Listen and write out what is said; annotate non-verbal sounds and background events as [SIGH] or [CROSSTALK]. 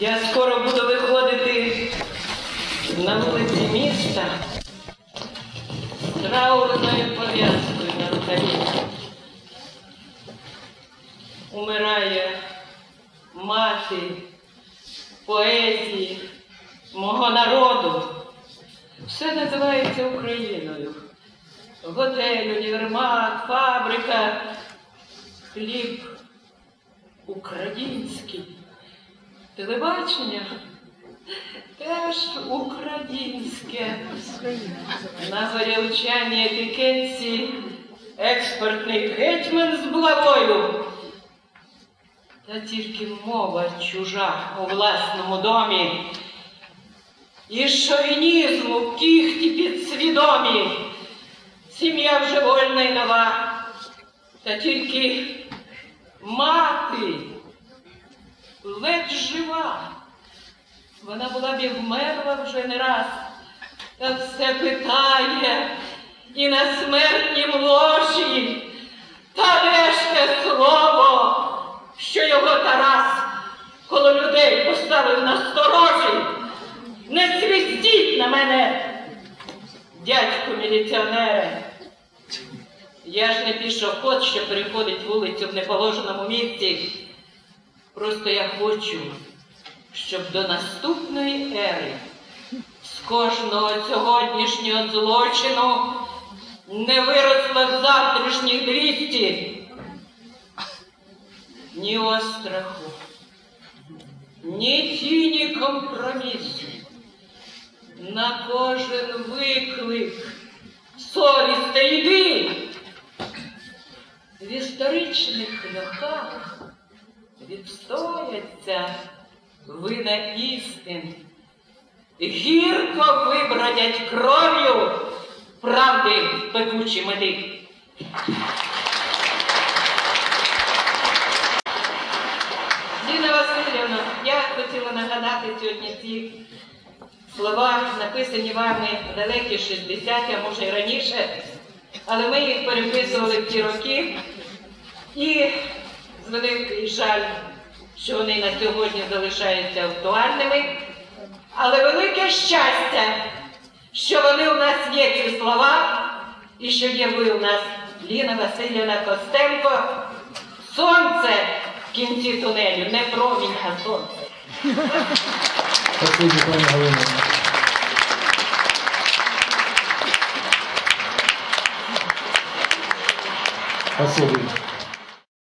Я скоро буду виходити на вулиці міста траурною пов'язкою на рукаві. Умирає мати поезії мого народу. Все називається Україною. Готель, універмаг, фабрика, хліб український. Телебачення [LAUGHS] теж українське. На горілчаній етикетці експортний гетьман з булавою. Та тільки мова чужа у власному домі. І шовінізму кіхті підсвідомі. Сім'я вже вольна й нова. Та тільки мати ледь жива. Вона була б і вмерла вже не раз, та все питає і на смертнім ложі. Та де слово, що його Тарас коло людей поставив на сторожі? Не свистіть на мене, дядьку міліціонере. Я ж не пішоход, що переходить вулицю в неположеному місці. Просто я хочу, щоб до наступної ери з кожного сьогоднішнього злочину не виросло завтрашніх двісті. Ні остраху, ні тіні компромісу. На кожен виклик совісти йди. В історичних льохах відстояться вина істин. Гірко вибродять кров'ю правди пекучі меди. Зіна Васильівна, я хотіла нагадати сьогодні ці слова, написані вами далекі 60, а може й раніше, але ми їх переписували в ті роки. І великий жаль, що вони на сьогодні залишаються актуальними. Але велике щастя, що вони у нас є ці слова, і що є ви у нас, Ліна Васильівна Костенко. Сонце в кінці тунелю, не промінь, а сонце. Спасибо.